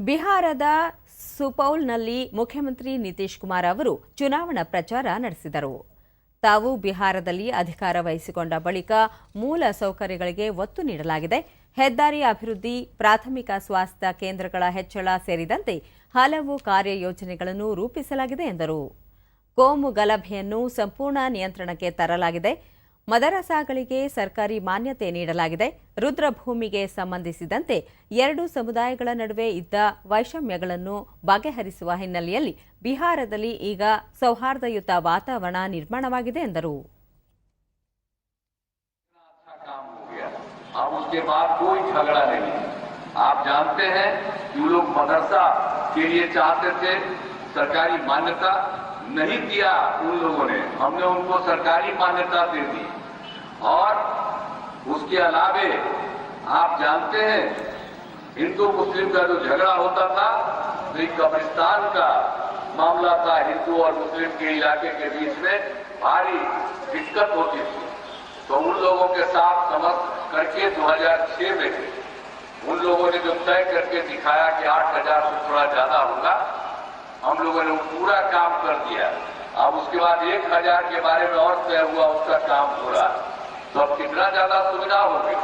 ಬಿಹಾರದ ಸುಪೌಲ್ನಲ್ಲಿ ಮುಖ್ಯಮಂತ್ರಿ ನಿತೀಶ್ ಕುಮಾರ್ ಅವರು ಚುನಾವಣಾ ಪ್ರಚಾರ ನಡೆಸಿದರು. ತಾವು ಬಿಹಾರದಲ್ಲಿ ಅಧಿಕಾರ ವಹಿಸಿಕೊಂಡ ಬಳಿಕ ಮೂಲ ಸೌಕರ್ಯಗಳಿಗೆ ಒತ್ತು ನೀಡಲಾಗಿದೆ. ಹೆದ್ದಾರಿ ಅಭಿವೃದ್ಧಿ, ಪ್ರಾಥಮಿಕ ಸ್ವಾಸ್ಥ್ಯ ಕೇಂದ್ರಗಳ ಹೆಚ್ಚಳ ಸೇರಿದಂತೆ ಹಲವು ಕಾರ್ಯಯೋಜನೆಗಳನ್ನು ರೂಪಿಸಲಾಗಿದೆ ಎಂದರು. ಕೋಮು ಗಲಭೆಯನ್ನು ಸಂಪೂರ್ಣ ನಿಯಂತ್ರಣಕ್ಕೆ ತರಲಾಗಿದೆ. ಮದರಸಾಗಳಿಗೆ ಸರ್ಕಾರಿ ಮಾನ್ಯತೆ ನೀಡಲಾಗಿದೆ ರುದ್ರಭೂಮಿಗೆ ಸಂಬಂಧಿಸಿದಂತೆ ಎರಡು ಸಮುದಾಯಗಳ ನಡುವೆ ಇದ್ದ ವೈಷಮ್ಯಗಳನ್ನು ಬಗೆಹರಿಸುವ ಹಿನ್ನೆಲೆಯಲ್ಲಿ ಬಿಹಾರದಲ್ಲಿ ಈಗ ಸೌಹಾರ್ದಯುತ ವಾತಾವರಣ ನಿರ್ಮಾಣವಾಗಿದೆ ಎಂದರು अच्छा काम हो गया अब उसके बाद कोई झगड़ा नहीं है आप जानते हैं कि वो लोग मदरसा के लिए चाहते थे सरकारी मान्यता नहीं दिया उन लोगों ने। हमने उनको सरकारी मान्यता दे दी। और उसके अलावे आप जानते हैं हिंदू मुस्लिम का जो झगड़ा होता था तो कब्रिस्तान का मामला था। हिंदू और मुस्लिम के इलाके के बीच में भारी दिक्कत होती थी। तो उन लोगों के साथ समझ करके 2006 में उन लोगों ने जो तय करके दिखाया कि 8000 से थोड़ा ज़्यादा होगा हम लोगों ने पूरा काम कर दिया। अब उसके बाद एक हज़ार के बारे में और तय हुआ, उसका काम रहा। तो अब कितना ज़्यादा सुविधा होगी